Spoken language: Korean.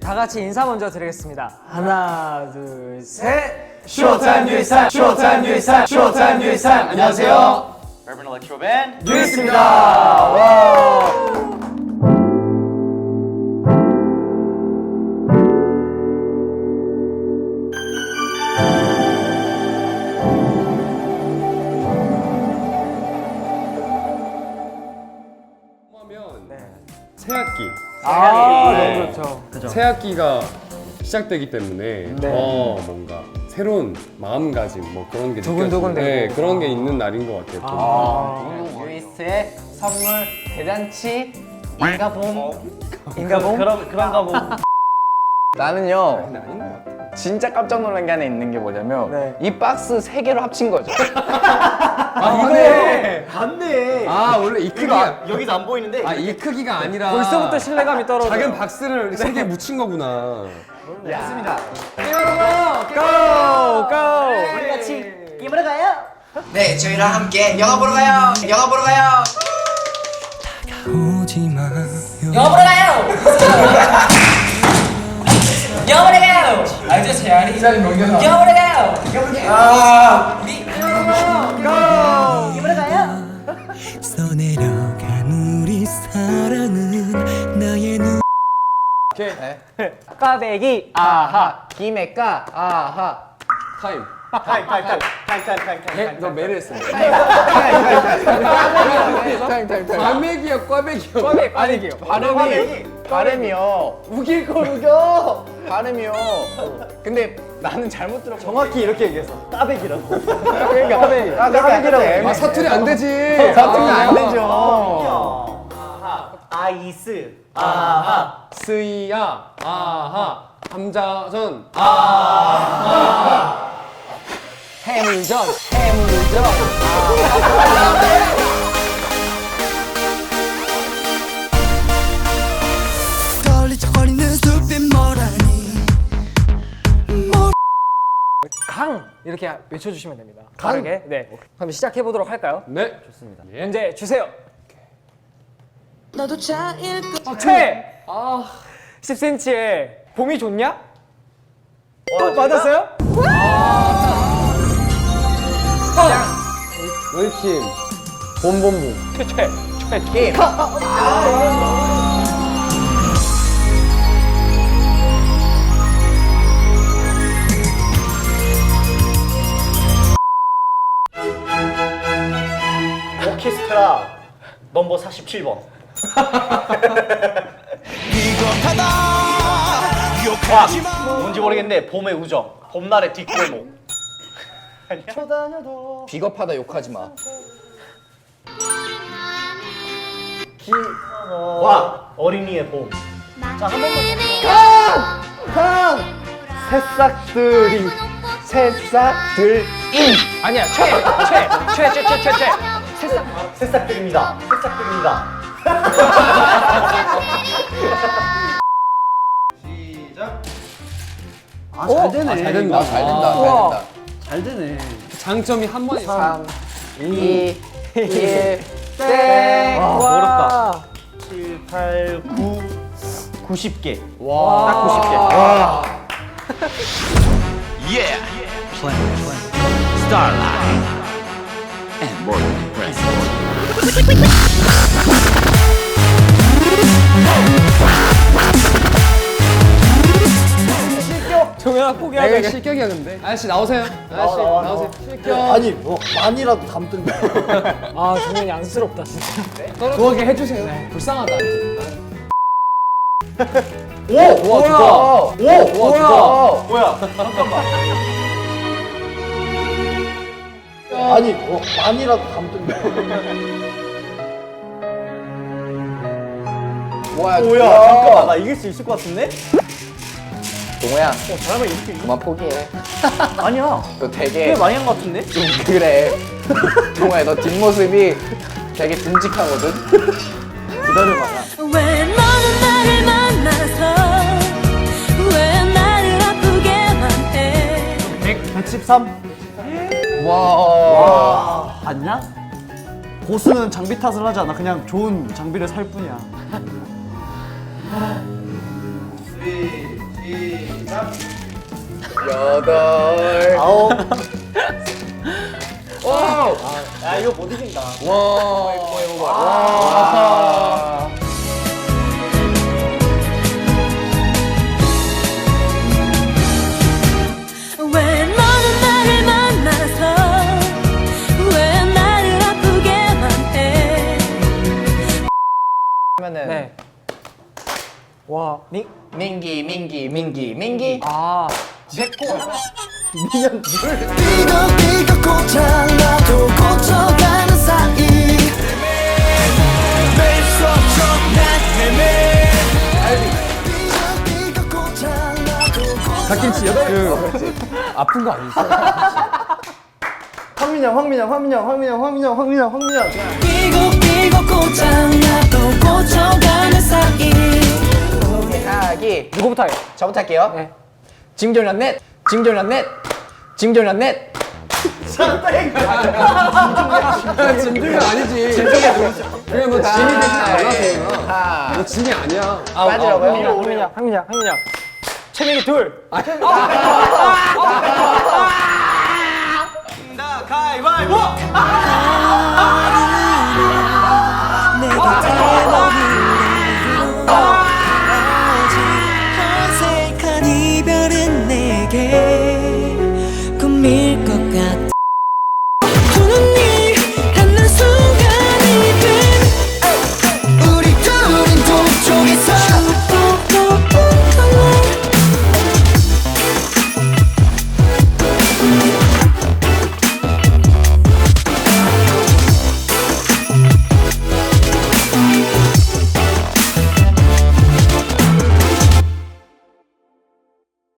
다 같이 인사 먼저 드리겠습니다. 하나, 둘, 셋. 쇼타임 뉴이산 쇼타임 뉴이산 쇼타임 뉴이산 안녕하세요 Urban Electro Band. 뉴이스입니다 와 하면 네. 새 학기 아, 네. 너무 좋죠. 새 학기가 시작되기 때문에 네. 어 뭔가 새로운 마음가짐 뭐 그런 게 두근두근 느껴지는- 네, 되고. 그런 게 있는 날인 것 같아요. 좀. 아, 뉴이스의 선물 대잔치 인가봄 인가봄? 그런 그런가 보. 나는요. 진짜 깜짝 놀란 게 하나 있는 게 뭐냐면 네. 이 박스 세 개로 합친 거죠. 아 이거네. 맞네. 아 여기서 안 보이는데. 아 이 크기가 아니라 벌써부터 신뢰감이 떨어져. 작은 박스를 세 개 묻힌 거구나. 맞습니다. 고! 고! 우리 같이 입으러 가요. 네, 저희랑 함께 영화 보러 가요. 영화 보러 가요. 영화 보러 가요. 영화 보러 가요. 알죠, 재활이? 영화 보러 가요. 영화 보러 가요. 까베기. 아하 김에까 아하 타임. 타임 타임 타임 타임 타임 타임 타임. 개, 너 매를 했어. 타임 타임 타임 과메기야 꽈배기야. 꽈베기, 꽈베기요. 발음이 발음이요 우길 걸 우겨 발음이요 근데 나는 잘못 들었어 정확히 이렇게 얘기했어. 따백이라고. 그러니까 까베기 아 까베기라고 아 사투리 안 되지. 사투리 안 아. 되죠 아하. 아이스. 아하. 스이야 아하 감자전 해물전 해물전 떨리적거리는 숲이 뭐라니 강 이렇게 외쳐주시면 됩니다. 강하게. 네. 그럼 시작해 보도록 할까요? 네 좋습니다. 예. 문제 주세요. 너도 차일 것 최. 아. 10cm에 봄이 좋냐? 또 맞았어요? 웰킴 봄봄봄 최, 최, 최. 오케스트라 넘버 47번. 와, 뭔지 모르겠는데 봄의 우정, 봄날의 뒷골목. 쳐다녀도 비겁하다 욕하지 마. 와 어린이의 봄. 자한 번만. 새싹들이. 새싹들. 아니야, 최, 최, 최, 최, 최, 최, 최. 새싹들입니다. 새싹들입니다. 시작. 아, 잘 되네. 잘 된다. 아, 잘 된다 우와. 잘 된다 잘 되네. 장점이 한 번에 3 2 1 땡. 와, 와. 어렵다. 7, 8, 9, 90개. 와. 딱 90개. 와. 종현아 포기하자. 이거 실격이야 근데. 아저씨 나오세요. 아저씨 나와, 나오세요. 실격. 아니 뭐 만이라도 담든가. 아, 종현이 안쓰럽다, 진짜. 그거게 해주세요. 불쌍하다. 오! 와, 진짜 오! 뭐야 뭐야? 잠깐만. 아니 뭐 만이라도 담든가. 뭐야 뭐야? 잠깐만. 나 이길 수 있을 것 같은데? 동호야 어, 잘하면 이렇게 이겨. 그만 포기해 아니야. 너꽤 되게 많이 한 것 같은데? 좀 그래 동호야 너 뒷모습이 되게 듬직하거든 기다려봐. 왜 너는 나를 만나서 왜 나를 아프게만 해 113? 와 봤냐? 고수는 장비 탓을 하지 않아. 그냥 좋은 장비를 살 뿐이야. 여덟 아홉 야 이거 못 이긴다. 와. 왜 와 미. 민기 민기 민기 민기. 아. 이거 이거 고장나도 고쳐가는 사이. 이거 이거 고장나도 갓김치 여덟. 아픈 거 아니었어? 황민영 황민영 황민영 황민영 황민영 황민영. 황민영 고장나도 누구부터 해요? 저부터 할게요 네. 징졸란 넷 징졸란 넷 징졸란 넷 진중이 아니지. 그냥 너 진이 대신 알라서. 하너 진이 아니야. 빠지라고요? 황민영, 황민영, 황민영. 채민이 둘. 내가 대박